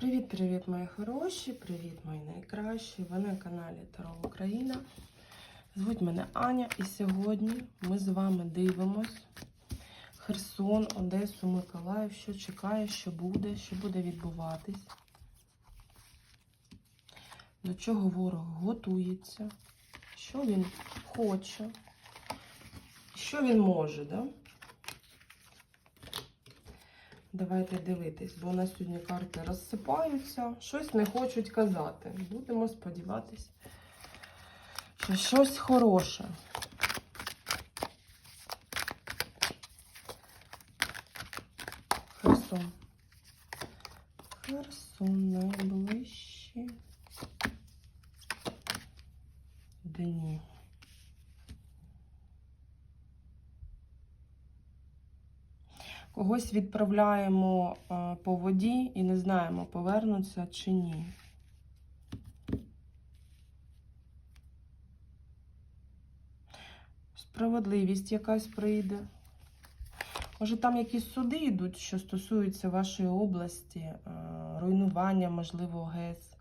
Привіт-привіт, мої хороші! Привіт, мої найкращі! Ви на каналі Таро Україна. Звуть мене Аня, і сьогодні ми з вами дивимось Херсон, Одесу, Миколаїв, що чекає, що буде, що буде відбуватись, до чого ворог готується, що він хоче, що він може, да? Давайте дивитись, бо у нас сьогодні карти розсипаються, щось не хочуть казати. Будемо сподіватися, що щось хороше. Херсон. Херсон найближчі дні. Когось відправляємо е, по воді і не знаємо, повернуться чи ні. Справедливість якась прийде. Може, там якісь суди йдуть, що стосуються вашої області, е, руйнування, можливо, ГЕС.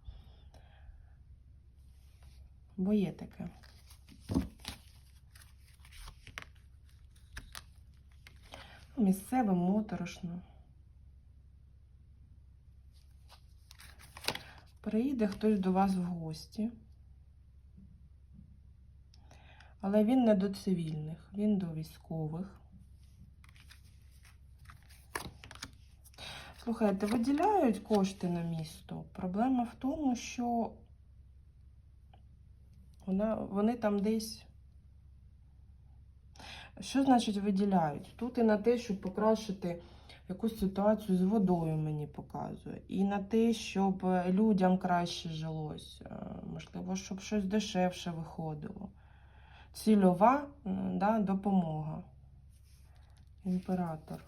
Бо є таке. Місцеве моторошно. Приїде хтось до вас в гості. Але він не до цивільних, він до військових. Слухайте, виділяють кошти на місто. Проблема в тому, що вона, вони там десь. Що значить виділяють? Тут і на те, щоб покращити якусь ситуацію з водою, мені показує. І на те, щоб людям краще жилось. Е, Можливо, щоб щось дешевше виходило. Цільова да, допомога. Імператор.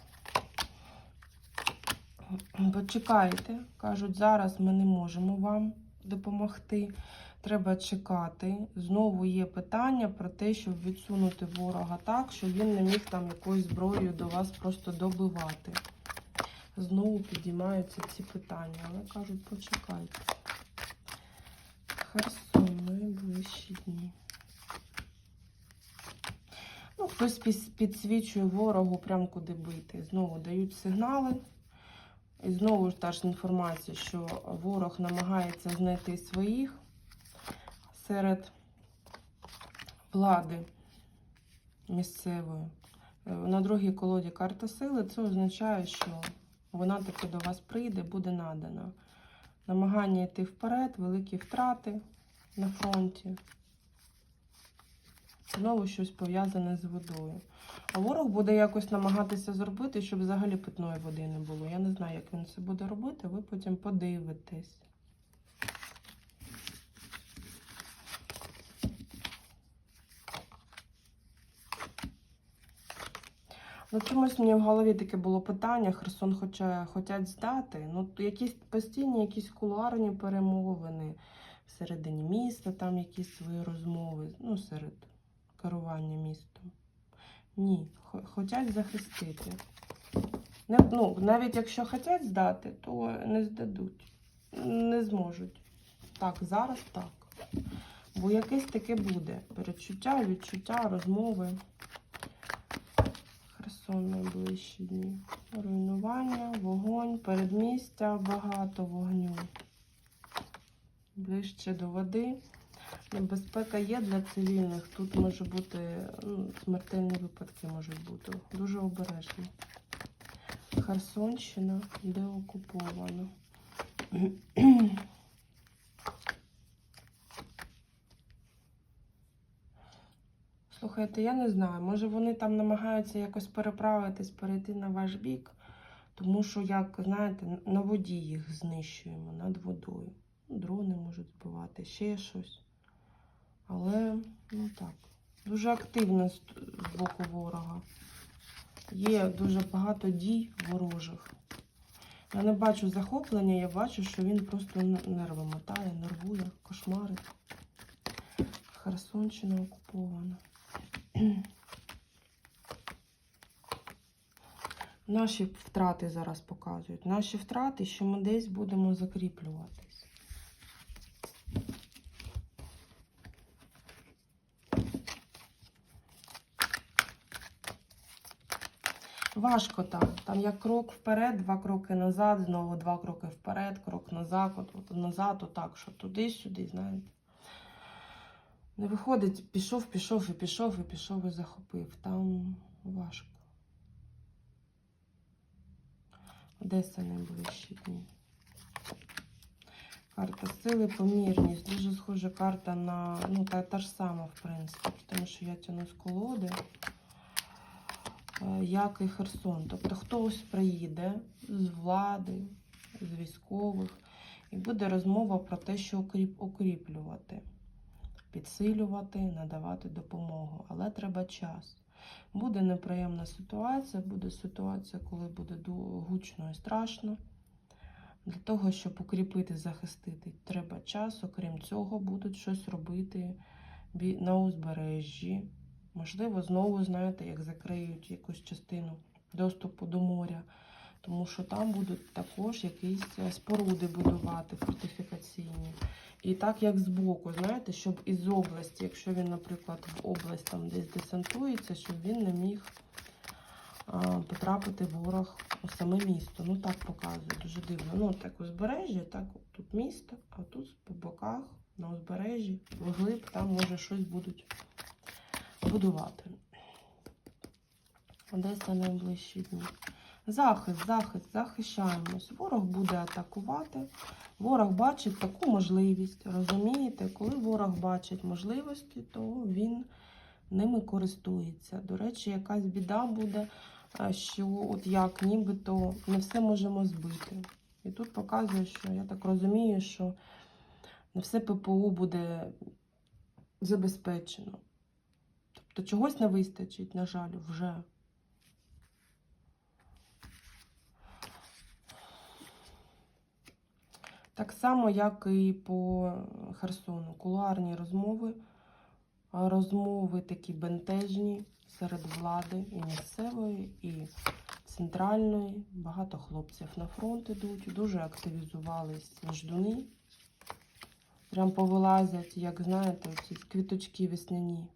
Почекайте, кажуть, зараз ми не можемо вам допомогти. Треба чекати. Знову є питання про те, щоб відсунути ворога так, щоб він не міг там якоюсь зброєю до вас просто добивати. Знову підіймаються ці питання, але кажуть, почекайте. Херсон, найближчі дні. Ну, хтось підсвічує ворогу прям куди бити. Знову дають сигнали. І знову ж та ж інформація, що ворог намагається знайти своїх серед влади місцевої. Е, На другій колоді карта сили це означає, що вона таки до вас прийде, буде надана. Намагання йти вперед, великі втрати на фронті. Знову щось пов'язане з водою. А ворог буде якось намагатися зробити, щоб взагалі питної води не було. Я не знаю, як він це буде робити, ви потім подивитесь. Ну, чомусь мені в голові таке було питання, Херсон хоча хочуть здати. Ну, якісь постійні, якісь кулуарні перемовини всередині міста, там якісь свої розмови, ну, серед керування містом. Ні, хочуть захистити. Не, ну, навіть якщо хочуть здати, то не здадуть. Не зможуть. Так, зараз так. Бо якесь таке буде. Перечуття, відчуття, розмови. Херсон найближчі дні. Руйнування, вогонь, передмістя, багато вогню. Ближче до води. Небезпека є для цивільних. Тут може бути ну, смертельні випадки можуть бути. Дуже обережно. Херсонщина, де окуповано. Слухайте, я не знаю, може вони там намагаються якось переправитись, перейти на ваш бік, тому що, як знаєте, на воді їх знищуємо над водою. Дрони можуть збивати, ще щось. Але, ну так, дуже активно з боку ворога. Є дуже багато дій ворожих. Я не бачу захоплення, я бачу, що він просто нерви мотає, нервує, кошмарить. Херсонщина окупована. Наші втрати зараз показують. Наші втрати, що ми десь будемо закріплюватись. Важко там. Там як крок вперед, два кроки назад, знову два кроки вперед, крок назад, от, назад, отак, що туди-сюди, знаєте. Не виходить, пішов, пішов і пішов, і пішов і захопив. Там важко. Одеса найближчі дні. Карта сили, помірність. Дуже схожа карта на. Ну, та, та ж сама, в принципі, тому що я тяну з колоди, е, як і Херсон. Тобто хтось приїде з влади, з військових, і буде розмова про те, що укріп, укріплювати, підсилювати, надавати допомогу. Але треба час. Буде неприємна ситуація, буде ситуація, коли буде гучно і страшно. Для того, щоб укріпити, захистити, треба час. Окрім цього, будуть щось робити на узбережжі. Можливо, знову, знаєте, як закриють якусь частину доступу до моря, тому що там будуть також якісь е, споруди будувати фортифікаційні. І так як збоку, знаєте, щоб із області, якщо він, наприклад, в область там десь десантується, щоб він не міг а, потрапити ворог у саме місто. Ну так показує, дуже дивно. Ну, так узбережжя, так тут місто, а тут по боках, на узбережжі, вглиб, там може щось будуть будувати. Одеса найближчі дні. Захист, захист, захищаємось. Ворог буде атакувати. Ворог бачить таку можливість. Розумієте, коли ворог бачить можливості, то він ними користується. До речі, якась біда буде, що от як нібито не все можемо збити. І тут показує, що я так розумію, що не все ППО буде забезпечено. Тобто чогось не вистачить, на жаль, вже. Так само, як і по Херсону. Кулуарні розмови, розмови такі бентежні серед влади і місцевої, і центральної. Багато хлопців на фронт ідуть, дуже активізувались ждуни. Прям повилазять, як знаєте, ці квіточки весняні.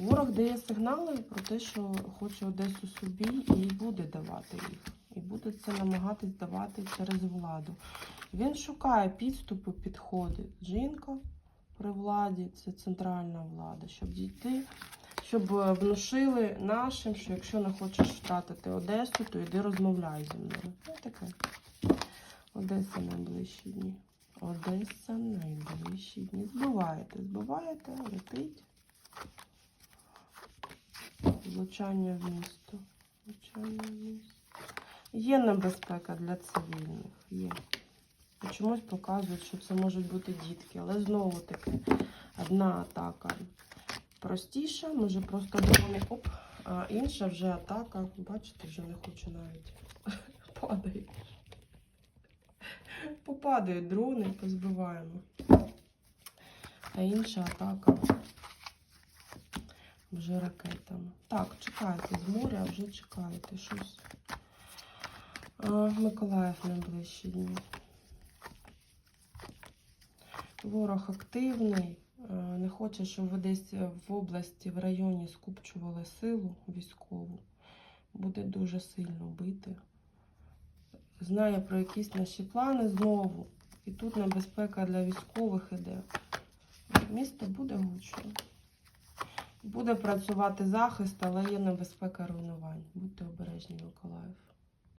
Ворог дає сигнали про те, що хоче Одесу собі і буде давати їх. І буде це намагатись давати через владу. Він шукає підступи, підходи. Жінка при владі це центральна влада, щоб дійти, щоб е, внушили нашим, що якщо не хочеш втратити Одесу, то йди розмовляй зі мною. Ну, таке. Одеса найближчі дні. Одеса найближчі дні. Збиваєте, збиваєте, летить. Влучання в місто. Влучання в місто. Є небезпека для цивільних. Є. І чомусь показують, що це можуть бути дітки. Але знову таки, одна атака простіша, може просто дрони, оп, а інша вже атака. Бачите, вже не хочу навіть. Падає. Попадають дрони, позбиваємо. А інша атака вже ракетами. Так, чекайте з моря, вже чекаєте щось. А, Миколаїв найближчі дні. Ворог активний, не хоче, щоб ви десь в області, в районі скупчували силу військову. Буде дуже сильно бити. Знає про якісь наші плани знову. І тут небезпека для військових іде. Місто буде гучно. Буде працювати захист, але є небезпека руйнувань. Будьте обережні, Миколаїв.